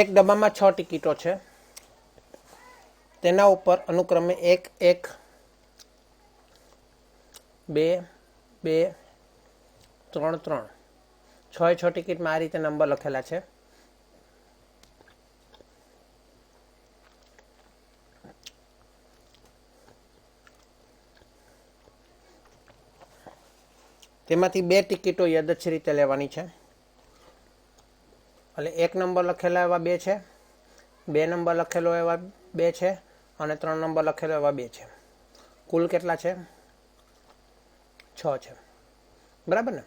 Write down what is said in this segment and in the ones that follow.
એક ડબ્બામાં છ ટિકિટો છે. તેના ઉપર અનુક્રમે એક એક, બે બે, ત્રણ ત્રણ. છ છ ટિકિટમાં આ રીતે નંબર લખેલા છે. તેમાંથી બે ટિકિટો યદચ્છ રીતે લેવાની છે. એટલે એક નંબર લખેલા એવા બે છે, બે નંબર લખેલો એવા બે છે અને ત્રણ નંબર લખેલો એવા બે છે. કુલ કેટલા છે? છ છે. બરાબર ને?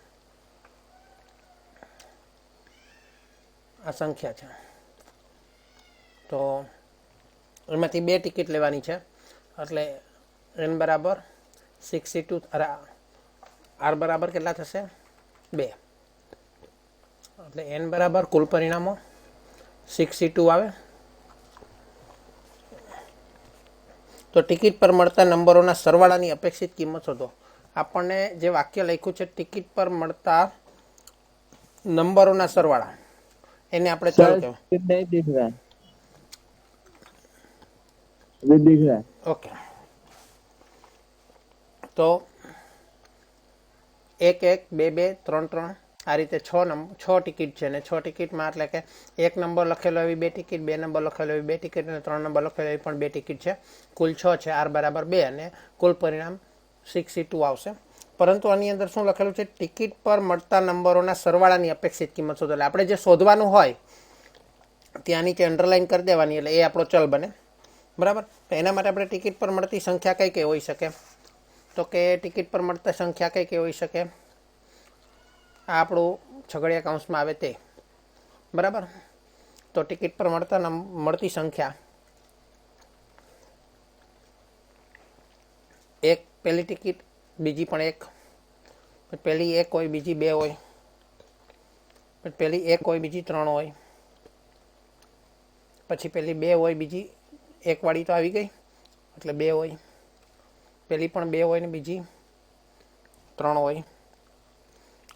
આ સંખ્યા છે. તો એમાંથી બે ટિકિટ લેવાની છે. એટલે એન બરાબર સિક્સટી ટુ અરે આર બરાબર કેટલા થશે? બે. એટલે એન બરાબર કુલ પરિણામો સિક્સ ટુ આવે. તો ટિકિટ પર મળતા નંબરોના સરવાળાની અપેક્ષિત કિંમત શોધો. આપણને જે વાક્ય લખ્યું છે ટિકિટ પર મળતા નંબરોના સરવાળા. એને આપણે ચાલુ ઓકે તો એક એક બે બે ત્રણ ત્રણ આ રીતે છ નંબર છ ટિકિટ છે ને છ ટિકિટમાં એટલે કે એક નંબર લખેલો એવી બે ટિકિટ, બે નંબર લખેલો એવી બે ટિકિટ અને ત્રણ નંબર લખેલો એવી પણ બે ટિકિટ છે. કુલ છ છે, આર બરાબર બે અને કુલ પરિણામ સિક્સટી ટુ આવશે. પરંતુ આની અંદર શું લખેલું છે? ટિકિટ પર મળતા નંબરોના સરવાળાની અપેક્ષિત કિંમત શોધો. એટલે આપણે જે શોધવાનું હોય ત્યાં નીચે અંડરલાઇન કરી દેવાની, એટલે એ આપણો ચલ બને. બરાબર? તો એના માટે આપણે ટિકિટ પર મળતી સંખ્યા કઈ કઈ હોઈ શકે? તો કે ટિકિટ પર મળતા સંખ્યા કઈ કઈ હોઈ શકે? આપણું છગડિયા કાઉન્સમાં આવે તે. બરાબર? તો ટિકિટ પર મળતા મળતી સંખ્યા. એક પહેલી ટિકિટ, બીજી પણ એક. પહેલી એક હોય, બીજી બે હોય. પહેલી એક હોય, બીજી ત્રણ હોય. પછી પેલી બે હોય, બીજી એકવાળી તો આવી ગઈ. એટલે બે હોય. પેલી પણ બે હોય ને બીજી ત્રણ હોય.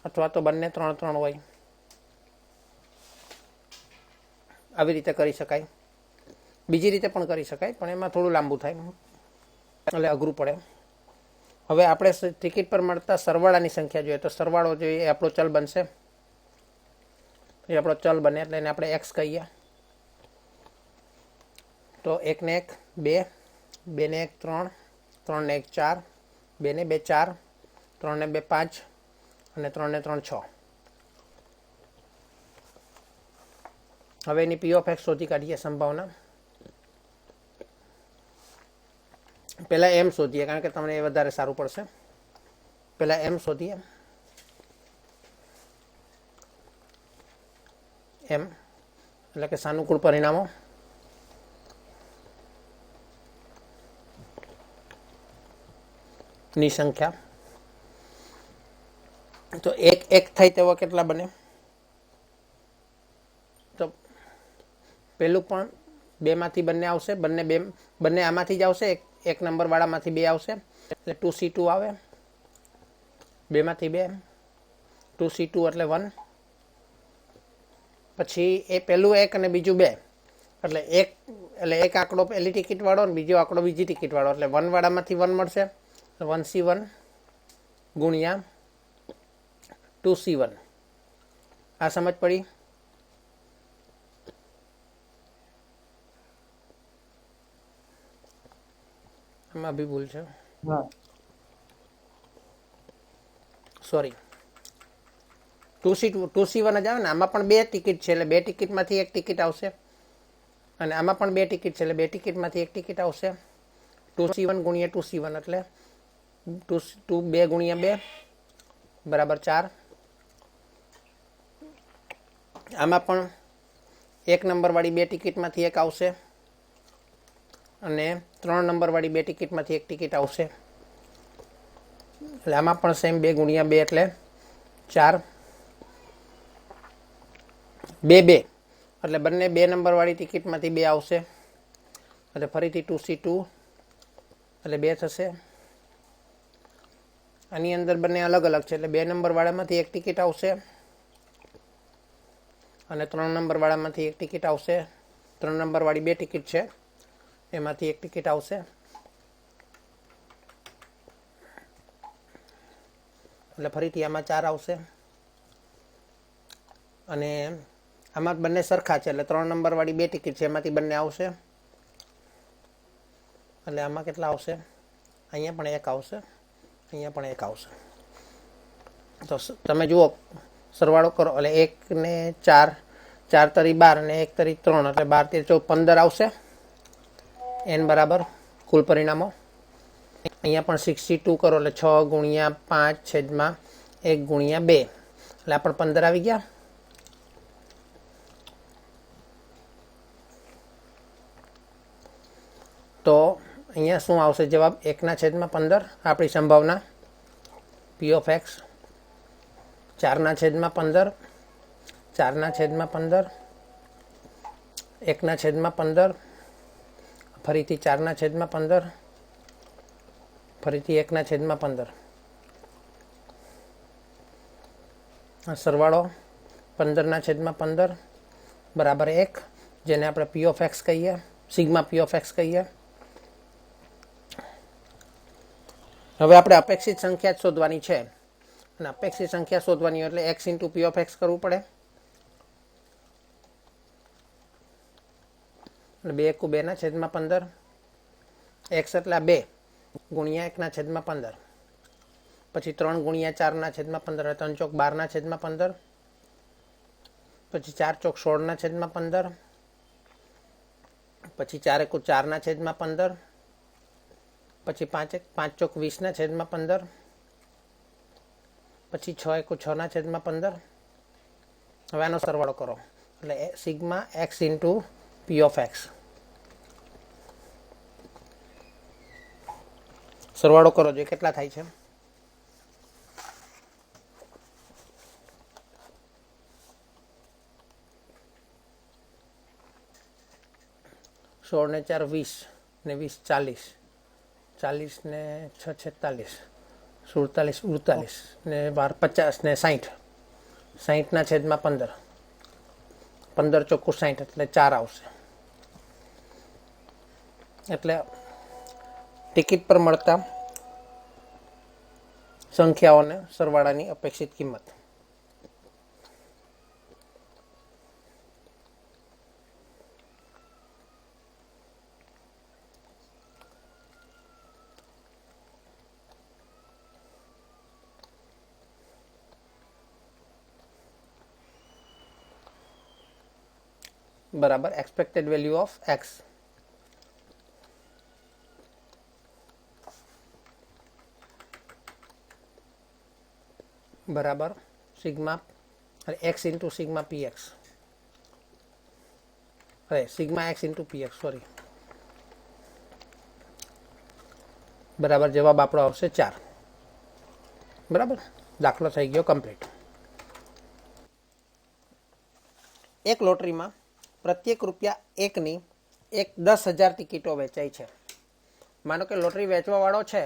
અથવા તો બંને ત્રણ ત્રણ હોય. આવી રીતે કરી શકાય. બીજી રીતે પણ કરી શકાય, પણ એમાં થોડું લાંબુ થાય. એટલે અઘરું પડે. હવે આપણે ટિકિટ પર મળતા સરવાળાની સંખ્યા જોઈએ. તો સરવાળો જોઈએ એ આપણો ચલ બનશે. એ આપણો ચલ બને એટલે એને આપણે એક્સ કહીએ. તો એકને એક, બે, બેને એક, ત્રણ, ત્રણને એક, ચાર, બેને બે, ચાર, ત્રણને બે, પાંચ અને ત્રણને ત્રણ છ. હવે એની પી ઓફ એક્સ શોધી કાઢીએ સંભાવના. પહેલાં એમ શોધીએ, કારણ કે તમને એ વધારે સારું પડશે. પહેલાં એમ શોધીએ. એમ એટલે કે સાનુકૂળ પરિણામો. ની સંખ્યા તો એક એક થાય તેવા કેટલા બને? તો પહેલું પણ બેમાંથી બંને આવશે, બંને બે, બંને આમાંથી જ આવશે, એક એક નંબરવાળામાંથી બે આવશે. એટલે ટુ સી ટુ આવે. બેમાંથી બે. ટુ સી ટુ એટલે વન પછી એ પહેલું એક અને બીજું બે. એટલે એક એટલે એક આંકડો પહેલી ટિકિટવાળો અને બીજો આંકડો બીજી ટિકિટ વાળો એટલે વન વાળામાંથી વન મળશે. વન સી વન ગુણ્યા ટુ સી વન આ સમજ પડી આમાં બી ભૂલ છે हाँ। Sorry two C two two C one જ આવે ને આમાં પણ બે ટિકિટ છે એટલે બે ટિકિટમાંથી એક ટિકિટ આવશે. અને આમાં પણ બે ટિકિટ છે એટલે બે ટિકિટમાંથી એક ટિકિટ આવશે. ટુ સી વન ગુણ્યા ટુ સી વન એટલે ટુ ટુ બે ગુણ્યા બે બરાબર ચાર. આમાં પણ એક નંબરવાળી બે ટિકિટમાંથી એક આવશે અને ત્રણ નંબરવાળી બે ટિકિટમાંથી એક ટિકિટ આવશે. એટલે આમાં પણ સેમ બે ગુણ્યા બે એટલે ચાર. બે બે. એટલે બંને બે નંબરવાળી ટિકિટમાંથી બે આવશે. એટલે ફરીથી ટુ સી ટુ એટલે બે થશે. આની અંદર બંને અલગ અલગ છે. એટલે બે નંબરવાળામાંથી એક ટિકિટ આવશે. અને ત્રણ નંબરવાળામાંથી એક ટિકિટ આવશે. ત્રણ નંબરવાળી બે ટિકિટ છે. એમાંથી એક ટિકિટ આવશે. એટલે ફરીથી આમાં ચાર આવશે. અને આમાં બંને સરખા છે. એટલે ત્રણ નંબરવાળી બે ટિકિટ છે. એમાંથી બંને આવશે. એટલે આમાં કેટલા આવશે? અહીંયા પણ એક આવશે. અહીંયા પણ એક આવશે. તો તમે જુઓ સરવાળો કરો. એટલે એક ને ચાર ચાર તરી બાર ને એક તરી ત્રણ, એટલે બાર તેર ચૌદ પંદર આવશે. એન બરાબર કુલ પરિણામો. અહીંયા પણ સિક્સટી ટુ કરો, એટલે છ ગુણ્યા પાંચ છેદમાં એક ગુણ્યા બે. એટલે પણ પંદર આવી ગયા. તો અહીંયા શું આવશે જવાબ? એકના છેદમાં પંદર. આપણી સંભાવના પી ઓફ એક્સ ચારના છેદમાં પંદર, ચારના છેદમાં પંદર, એકના છેદમાં પંદર, ફરીથી ચારના છેદમાં પંદર, ફરીથી એકના છેદમાં પંદર. સરવાળો પંદરના છેદમાં પંદર બરાબર એક, જેને આપણે પી ઓફ એક્સ કહીએ, સિગ્મા પી ઓફ એક્સ કહીએ. હવે આપણે અપેક્ષિત સંખ્યા જ શોધવાની છે. અને અપેક્ષિત સંખ્યા શોધવાની હોય એટલે X into P of X કરવું પડે. એટલે બે એકુ બેના છેદમાં પંદર. એક્સ એટલે આ બે ગુણ્યા એકના છેદમાં પંદર. પછી ત્રણ ગુણ્યા ચારના છેદમાં પંદર એટલે ત્રણ ચોક બારના છેદમાં પંદર. પછી ચાર ચોક સોળના છેદમાં પંદર. પછી ચાર એકુ ચારના છેદમાં પંદર. પછી પાંચ એક પાંચ ચોક વીસના છેદમાં પંદર. પછી છ એકુ છના છેદમાં પંદર. હવે આનો સરવાળો કરો. એટલે sigma X into P of X. સરવાળો કરો જોઈએ કેટલા થાય છે. સોળ ને ચાર વીસ ને વીસ ચાલીસ. ચાલીસ ને છ છેતાલીસ. સુડતાલીસ, ઉડતાલીસ ને બાર પચાસ ને સાહીઠ સાહીઠના છેદમાં પંદર. પંદર ચોખ્ખું સાહીઠ એટલે ચાર આવશે. એટલે ટિકિટ પર મળતા સંખ્યાઓને સરવાળાની અપેક્ષિત કિંમત. બરાબર એક્સપેક્ટેડ વેલ્યુ ઓફ એક્સ બરાબર સિગ્મા અરે X into sigma P X અરે sigma X into P X sorry બરાબર જવાબ આપણો આવશે ચાર બરાબર દાખલો થઈ ગયો કમ્પ્લીટ એક લોટરીમાં પ્રત્યેક રૂપિયા એકની એક દસ હજાર ટિકિટો વેચાય છે. માનો કે લોટરી વેચવાવાળો છે,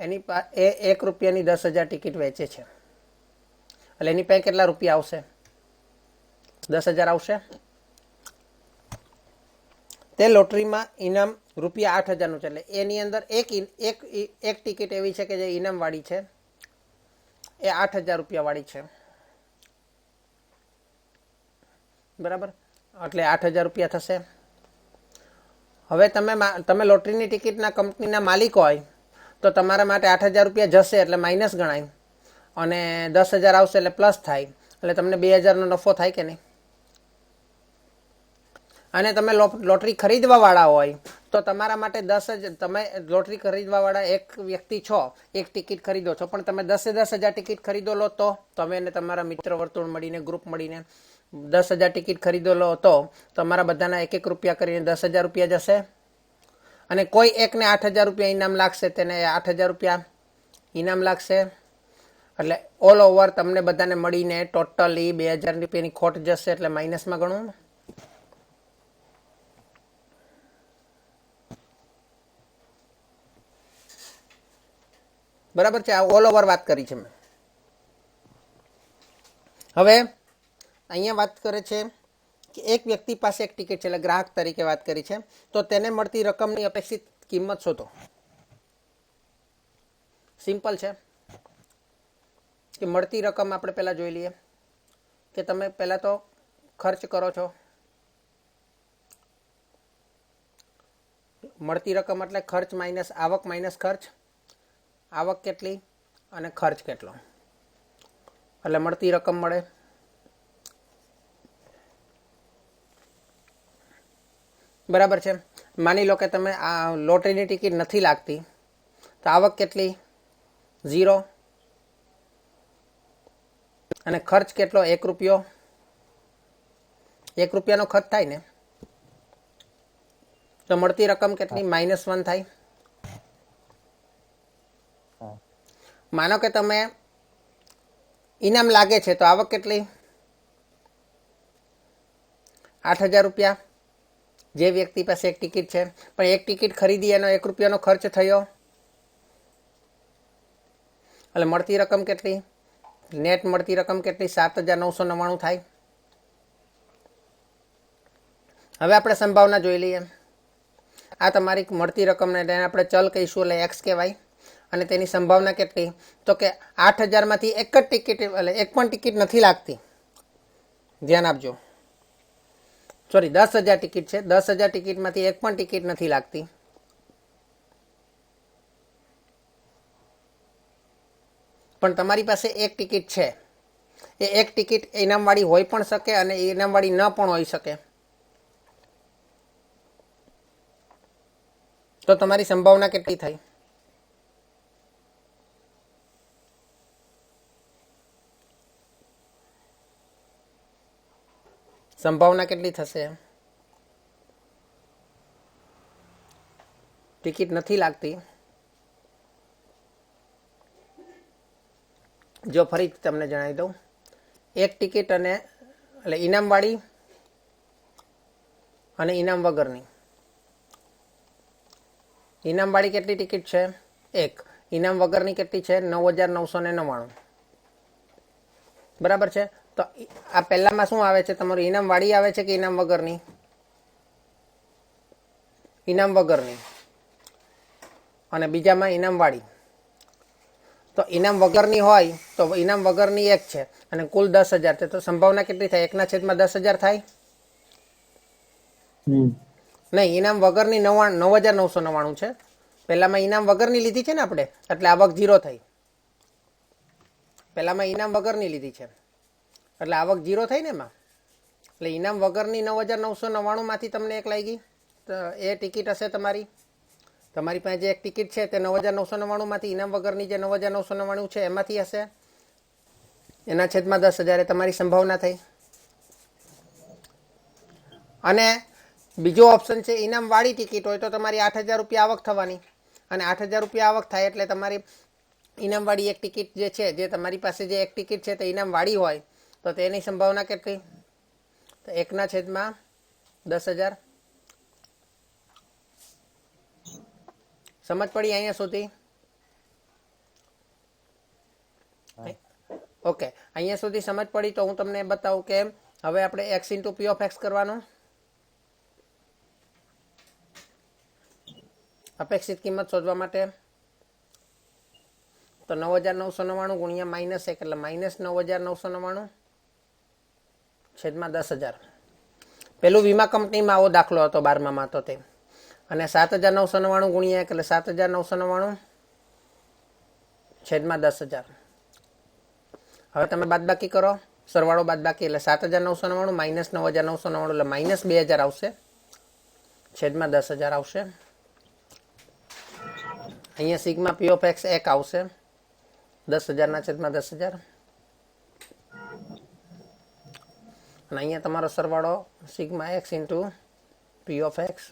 એની એ એક રૂપિયાની દસ હજાર ટિકિટ વેચે છે. એટલે એની પાસે કેટલા રૂપિયા આવશે? દસ હજાર આવશે? તે લોટરીમાં ઇનામ રૂપિયા આઠ હજારનું છે. એટલે એની અંદર એક એક એક ટિકિટ એવી છે કે જે ઇનામવાળી છે. એ આઠ હજાર રૂપિયાવાળી છે. બરાબર? એટલે આઠ હજાર રૂપિયા થશે. હવે તમે તમે લોટરીની ટિકિટના કંપનીના માલિક હોય, તો તમારા માટે આઠ હજાર રૂપિયા જશે એટલે માઇનસ ગણાય. અને દસ હજાર આવશે એટલે પ્લસ થાય. એટલે તમને બે હજારનો નફો થાય કે નહીં? અને તમે લોટરી ખરીદવાવાળા હોય, તો તમારા માટે દસ હજાર, તમે લોટરી ખરીદવાવાળા એક વ્યક્તિ છો, એક ટિકિટ ખરીદો છો, પણ તમે દસે દસ હજાર ટિકિટ ખરીદો લો તો, તમે અને તમારા મિત્ર વર્તુળ મળીને, ગ્રુપ મળીને દસ હજાર ટિકિટ ખરીદો લો તો તમારા બધાના એક એક રૂપિયા કરીને દસ હજાર રૂપિયા જશે. અને કોઈ એકને આઠ હજાર રૂપિયા ઇનામ લાગશે તેને આઠ હજાર રૂપિયા ઇનામ લાગશે. એટલે ઓલ ઓવર તમને બધાને મળીને ટોટલી બે હજાર રૂપિયાની ખોટ જશે એટલે માઇનસમાં ગણું. બરાબર છે? આ ઓલ ઓવર વાત કરી છે મેં. હવે અહીંયા વાત કરે છે કે એક વ્યક્તિ પાસે એક ટિકિટ છે, એટલે ગ્રાહક તરીકે વાત કરી છે, તો તેને મળતી રકમની અપેક્ષિત કિંમત શોધો. સિમ્પલ છે. કે મળતી રકમ આપણે પહેલાં જોઈ લઈએ. કે તમે પહેલાં તો ખર્ચ કરો છો. મળતી રકમ એટલે ખર્ચ માઇનસ આવક માઇનસ ખર્ચ. આવક કેટલી અને ખર્ચ કેટલો. એટલે મળતી રકમ મળે. બરાબર છે. માની લો કે તમે આ લોટરીની ટિકિટ નથી લાગતી તો આવક કેટલી? ઝીરો. અને ખર્ચ કેટલો? એક રૂપિયો. એક રૂપિયાનો ખર્ચ થાય ને? તો મળતી રકમ કેટલી? માઇનસ વન થાય. માનો કે તમે ઇનામ લાગે છે તો આવક કેટલી? આઠ હજાર રૂપિયા. જે વ્યક્તિ પાસે એક ટિકિટ છે, પણ એક ટિકિટ ખરીદી એનો એક રૂપિયાનો ખર્ચ થયો. એટલે મળતી રકમ કેટલી? નેટ મળતી રકમ કેટલી? સાત હજાર નવસો નવ્વાણું થાય. હવે આપણે સંભાવના જોઈ લઈએ. આ તમારી મળતી રકમને તેને આપણે ચલ કહીશું, એટલે એક્સ કહેવાય. અને તેની સંભાવના કેટલી? તો કે આઠ હજારમાંથી એક જ ટિકિટ, એટલે એક પણ ટિકિટ નથી લાગતી. ધ્યાન આપજો. સોરી, દસ હજાર ટિકિટ છે. દસ હજાર ટિકિટમાંથી એક પણ ટિકિટ નથી લાગતી. પણ તમારી પાસે એક ટિકિટ છે. એ એક ટિકિટ ઇનામવાળી હોઈ પણ શકે અને ઇનામવાળી ન પણ હોઈ શકે. તો તમારી સંભાવના કેટલી થઈ? સંભાવના કેટલી થશે ટિકિટ નથી લાગતી. જો ફરી તમને જણાવી દઉં. એક ટિકિટ અને, એટલે ઇનામવાળી અને ઇનામ વગરની. ઇનામવાળી કેટલી ટિકિટ છે? એક. ઇનામ વગરની કેટલી છે? નવ હજાર નવસો ને નવ્વાણું. બરાબર છે? તો આ પહેલામાં શું આવે છે? તમારું ઇનામવાળી આવે છે કે ઇનામ વગરની? ઇનામ વગરની. અને બીજામાં ઇનામવાળી તો ઇનામ વગરની હોય તો ઇનામ વગરની એક છે અને કુલ દસ હજાર છે. તો સંભાવના કેટલી થાય? એકના છેદમાં દસ હજાર થાય? હમ. નહીં ઇનામ વગરની નવ્વાણ નવ હજાર નવસો નવ્વાણું છે. પહેલામાં ઇનામ વગરની લીધી છે ને આપણે? એટલે આવક ઝીરો થઈ. પહેલામાં ઇનામ વગરની લીધી છે. એટલે આવક ઝીરો થઈ ને એમાં? એટલે ઇનામ વગરની નવ હજાર નવસો નવ્વાણુંમાંથી તમને એક લાગી. તો એ ટિકિટ હશે તમારી? તમારી પાસે જે એક ટિકિટ છે તે નવ હજાર નવસો નવ્વાણુંમાંથી ઇનામ વગરની જે નવ હજાર નવસો નવ્વાણું છે એમાંથી હશે? એના છેદમાં દસ હજાર એ તમારી સંભાવના થઈ. અને બીજો ઓપ્શન છે ઇનામવાળી ટિકિટ હોય તો તમારી આઠ હજાર રૂપિયા આવક થવાની. અને આઠ હજાર રૂપિયા આવક થાય એટલે તમારી ઇનામવાળી એક ટિકિટ જે છે, જે તમારી પાસે જે એક ટિકિટ છે તે ઇનામવાળી હોય. તો તેની સંભાવના કેટલી? તો એકના છેદમાં દસ હજાર. સમજ પડી અહીંયા સુધી? ઓકે અહીંયા સુધી સમજ પડી તો હું તમને બતાવું કે હવે આપણે X into P of X કરવાનું. અપેક્ષિત કિંમત શોધવા માટે. તો નવ હજાર નવસો નવ્વાણું ગુણ્યા માઇનસ એક એટલે માઇનસ નવ હજાર નવસો નવ્વાણું. છેદમાં દસ હજાર. પેલું વીમા કંપનીમાં આવો દાખલો હતો બારમામાં તો તે. અને સાત હજાર નવસો નવ્વાણું ગુણ્યા એટલે સાત હજાર નવસો નવ્વાણું છેદમાં દસ હજાર. હવે તમે બાદબાકી કરો. સરવાળો બાદબાકી એટલે સાત હજાર નવસો નવ્વાણું માઇનસ નવ હજાર નવસો નવ્વાણું એટલે માઇનસ બે હજાર આવશે. છેદમાં દસ હજાર આવશે. અહીંયા સિગમાં પી ઓફ એક્સ એક આવશે. દસ હજારના છેદમાં દસ હજાર. અને અહીંયા તમારો સરવાળો sigma X into P of X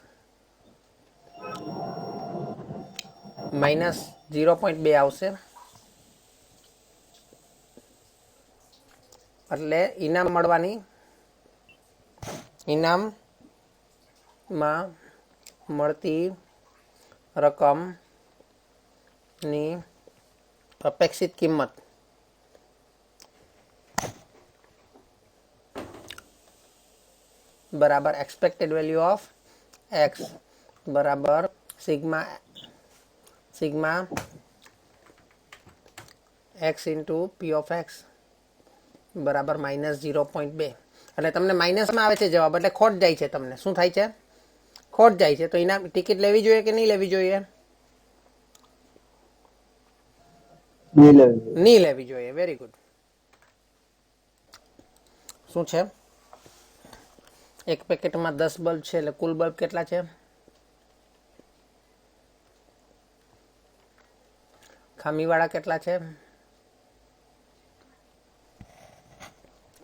minus zero point બે આવશે. એટલે ઇનામ મળવાની, ઇનામમાં મળતી રકમની અપેક્ષિત કિંમત બરાબર એક્સપેક્ટેડ વેલ્યુ ઓફ એક્સ બરાબર sigma sigma X into P of X બરાબર માઇનસ ઝીરો પોઈન્ટ બે. એટલે તમને માઇનસમાં આવે છે જવાબ એટલે ખોટ જાય છે તમને. શું થાય છે? ખોટ જાય છે. તો એના ટિકિટ લેવી જોઈએ કે નહીં લેવી જોઈએ? નહીં નહીં લેવી જોઈએ. વેરી ગુડ શું છે? એક પેકેટમાં દસ બલ્બ છે એટલે કુલ બલ્બ કેટલા છે? ખામીવાળા કેટલા છે?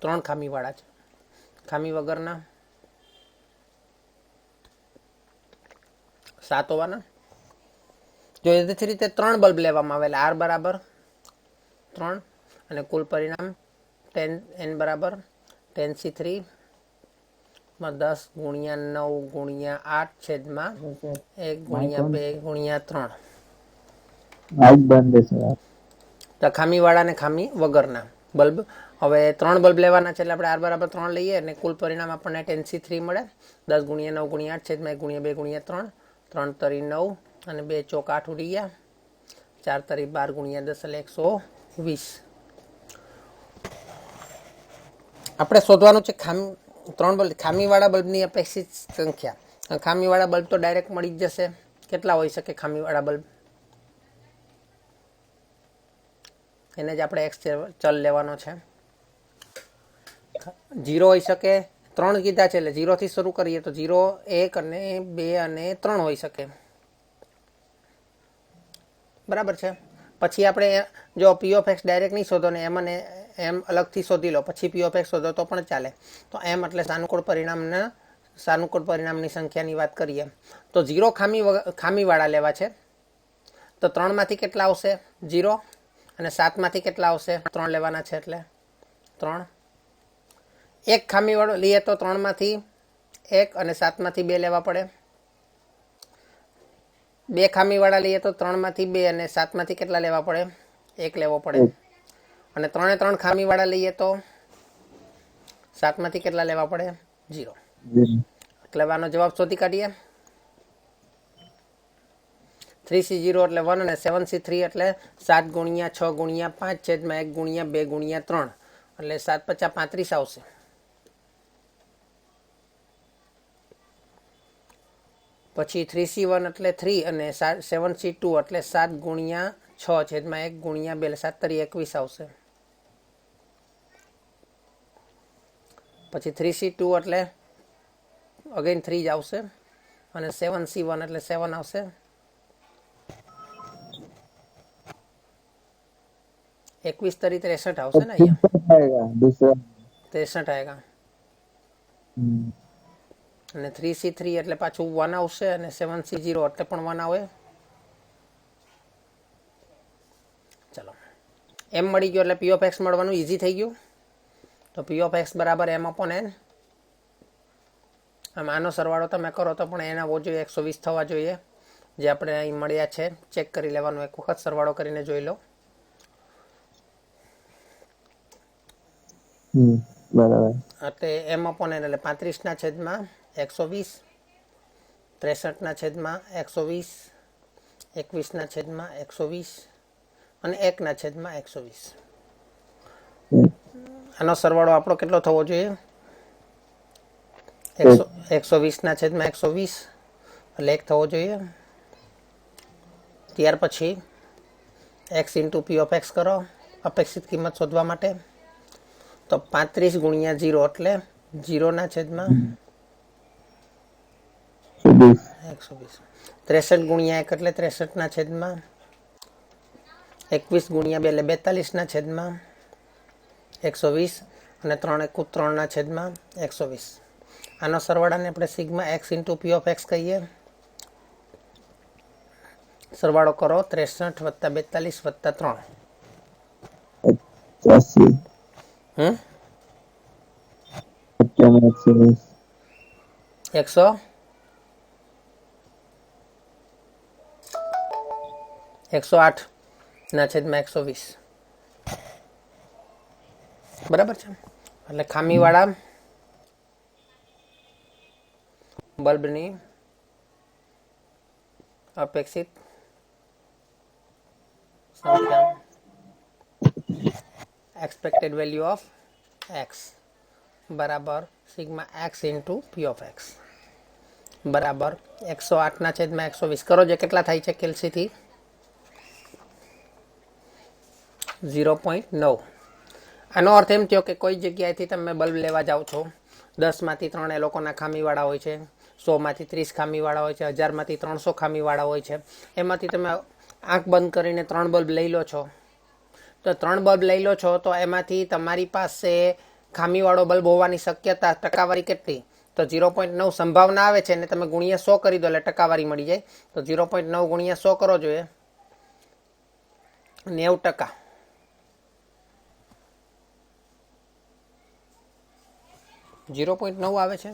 ત્રણ ખામીવાળા છે. ખામી વગરના? સાત હોવાના? જો એ રીતે ત્રણ બલ્બ લેવામાં આવેલા, આર બરાબર ત્રણ અને કુલ પરિણામ ટેન એન બરાબર ટેન સી થ્રી માં દસ ગુણ્યા નવ ગુણ્યા આઠ છેદમાં એક ગુણ્યા બે ગુણ્યા ત્રણ. તો ખામી વાળા ને ખામી વગરના. બલ્બ. હવે ત્રણ બલ્બ લેવાના છે એટલે આપણે આર બરાબર ત્રણ લઈએ અને કુલ પરિણામ આપણને ટેન સી થ્રી મળે. દસ ગુણ્યા નવ ગુણ્યા આઠ છેદમાં એક ગુણ્યા બે ગુણ્યા ત્રણ. ત્રણ તરી નવ અને બે ચોક આઠ ઉડી ગયા ચાર તરી બાર ગુણ્યા દસ એટલે એકસો વીસ. આપણે શોધવાનું છે ખામી ત્રણ બલ્બ, ખામીવાળા બલ્બની અપેક્ષિત સંખ્યા. ખામીવાળા બલ્બ તો ડાયરેક્ટ મળી જ જશે. કેટલા હોઈ શકે ખામીવાળા બલ્બ? એને જ આપણે એક્સ ચલ લેવાનો છે. જીરો હોઈ શકે, ત્રણ કીધા છે, એટલે જીરોથી શરૂ કરીએ તો જીરો એક અને બે અને ત્રણ હોઈ શકે. બરાબર છે? પછી આપણે જો પી ઓફ એક્સ ડાયરેક્ટ નહીં શોધો ને એમ અને એમ અલગથી શોધી લો. પછી પી ઓફ એક્સ શોધો તો પણ ચાલે. તો એમ એટલે સાનુકૂળ પરિણામના, સાનુકૂળ પરિણામની સંખ્યાની વાત કરીએ. તો જીરો ખામી ખામીવાળા લેવા છે. તો ત્રણમાંથી કેટલા આવશે? જીરો અને સાતમાંથી કેટલા આવશે? ત્રણ લેવાના છે એટલે ત્રણ. એક ખામીવાળો લઈએ તો ત્રણમાંથી એક અને સાતમાંથી બે લેવા પડે. બે ખામીવાળા લઈએ તો ત્રણમાંથી બે અને સાતમાંથી કેટલા લેવા પડે? એક લેવો પડે. અને ત્રણે ત્રણ ખામીવાળા લઈએ તો સાતમાંથી કેટલા લેવા પડે? જીરો એટલે આનો જવાબ શોધી કાઢીએ. થ્રી સી જીરો એટલે વન અને સેવન સી થ્રી એટલે સાત ગુણ્યા છ ગુણ્યા પાંચ છેદમાં એક ગુણ્યા બે ગુણ્યા ત્રણ. એટલે સાત પચાસ પાંત્રીસ આવશે. પછી થ્રી સી વન એટલે થ્રી અને સેવન સી ટુ એટલે સાત ગુણ્યા છ છેદમાં એક ગુણ્યા બે એટલે સાત તરી એકવીસ આવશે. પછી થ્રી સી ટુ એટલે અગેન થ્રી જ આવશે. અને સેવન સી વન એટલે સેવન આવશે. એકવીસ તરી ત્રેસઠ આવશે ને અહીંયા? ત્રેસઠ આવેગા અને થ્રી સી થ્રી એટલે પાછું વન આવશે અને સેવન સી જીરો એટલે પણ વન આવે. ચલો. એમ મળી ગયો એટલે પીઓફ એક્સ મળવાનું ઇઝી થઈ ગયું. તો પી ઓફ એક્સ બરાબર એમ અપોન એન આમ આનો સરવાળો તમે કરો તો પણ એના ઓછું એકસો વીસ થવા જોઈએ. જે આપણે અહીં મળ્યા છે ચેક કરી લેવાનો એક વખત સરવાળો કરીને જોઈ લો. બરાબર. એટલે એમ અપોન એન એટલે પાંત્રીસના છેદમાં એકસો વીસ ત્રેસઠ ના છેદમાં એકસો વીસ એકવીસના છેદમાં એકસો વીસ અને એકના છેદમાં એકસો વીસ. આનો સરવાળો આપણો કેટલો થવો જોઈએ? એકસો એકસો વીસના છેદમાં એકસો વીસ એટલે એક થવો જોઈએ. ત્યાર પછી X into P of X કરો અપેક્ષિત કિંમત શોધવા માટે. તો પાંત્રીસ ગુણ્યા જીરો એટલે જીરોના છેદમાં એકસો વીસ. ત્રેસઠ ગુણ્યા એક એટલે ત્રેસઠના છેદમાં એકવીસ ગુણ્યા બે એટલે બેતાલીસના છેદમાં એકસો વીસ અને ત્રણ એકુ ત્રણના છેદમાં એકસો વીસ. આનો સરવાળાને આપણે sigma X into P of X કહીએ. સરવાળો કરો ત્રેસઠ વત્તા બેતાલીસ વત્તા ત્રણ. હમ? એકસો? એકસો આઠ ના છેદમાં એકસો વીસ. બરાબર છે એટલે ખામીવાળા બલ્બની અપેક્ષિત સંખ્યા એક્સપેક્ટેડ વેલ્યુ ઓફ એક્સ બરાબર sigma X into P of X બરાબર એકસો આઠના છેદમાં એકસો વીસ કરો જે કેટલા થાય છે કેલ્સીથી ઝીરો પોઈન્ટ નવ આનો અર્થ એમ થયો કે કોઈ જગ્યાએથી તમે બલ્બ લેવા જાઓ છો, દસમાંથી ત્રણ એ લોકોના ખામીવાળા હોય છે, સોમાંથી ત્રીસ ખામીવાળા હોય છે, હજારમાંથી ત્રણસો ખામીવાળા હોય છે, એમાંથી તમે આંખ બંધ કરીને ત્રણ બલ્બ લઈ લો છો. તો ત્રણ બલ્બ લઈ લો છો તો એમાંથી તમારી પાસે ખામીવાળો બલ્બ હોવાની શક્યતા ટકાવારી કેટલી? તો ઝીરો પોઈન્ટ નવ સંભાવના આવે છે અને તમે ગુણ્યા સો કરી દો એટલે ટકાવારી મળી જાય. તો ઝીરો પોઈન્ટ નવ ગુણ્યા સો કરો જોઈએ. નેવું ટકા. ઝીરો પોઈન્ટ નવ આવે છે.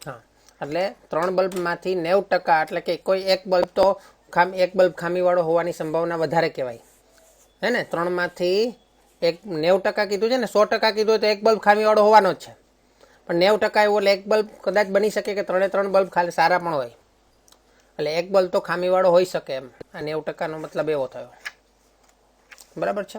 હા. એટલે ત્રણ બલ્બમાંથી નેવ ટકા એટલે કે કોઈ એક બલ્બ તો ખામ એક બલ્બ ખામીવાળો હોવાની સંભાવના વધારે કહેવાય. હે ને? ત્રણમાંથી એક નેવ ટકા કીધું છે ને સો ટકા કીધું હોય તો એક બલ્બ ખામીવાળો હોવાનો જ છે. પણ નેવ ટકા એવું એટલે એક બલ્બ કદાચ બની શકે કે ત્રણે ત્રણ બલ્બ ખાલી સારા પણ હોય. એટલે એક બલ્બ તો ખામીવાળો હોઈ શકે એમ. આ એવું ટકાનો મતલબ એવો થયો. બરાબર છે